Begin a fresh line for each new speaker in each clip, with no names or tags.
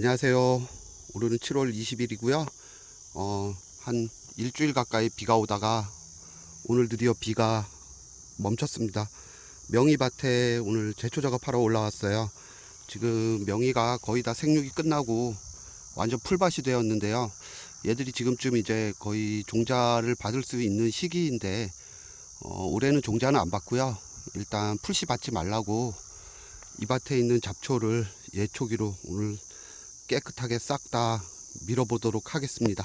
안녕하세요. 오늘은 7월 20일이고요. 어, 한 일주일 가까이 비가 오다가 오늘 드디어 비가 멈췄습니다. 명이밭에 오늘 제초 작업하러 올라왔어요. 지금 명이가 거의 다 생육이 끝나고 완전 풀밭이 되었는데요. 얘들이 지금쯤 이제 거의 종자를 받을 수 있는 시기인데 어, 올해는 종자는 안 받고요. 일단 풀씨 받지 말라고 이 밭에 있는 잡초를 예초기로 오늘 깨끗하게 싹 다 밀어보도록 하겠습니다.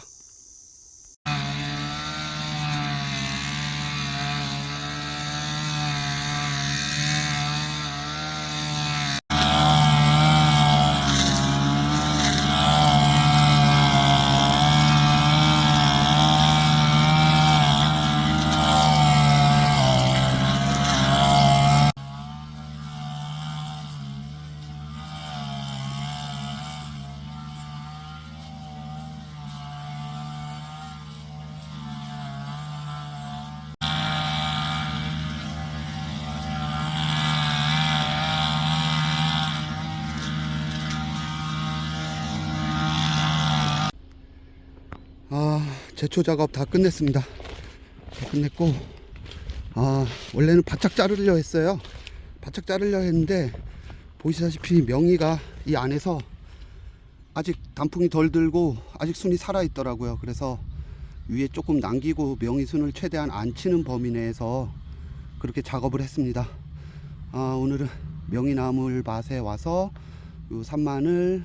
아, 제초 작업 다 끝냈습니다. 다 끝냈고, 아, 원래는 바짝 자르려 했어요. 바짝 자르려 했는데, 보시다시피 명이가 이 안에서 아직 단풍이 덜 들고, 아직 순이 살아 있더라고요. 그래서 위에 조금 남기고 명이 순을 최대한 안 치는 범위 내에서 그렇게 작업을 했습니다. 아, 오늘은 명이나물 밭에 와서 요 산만을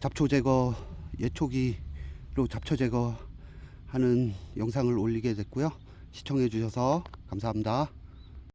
잡초 제거 예초기 로 잡초 제거하는 영상을 올리게 됐고요. 시청해 주셔서 감사합니다.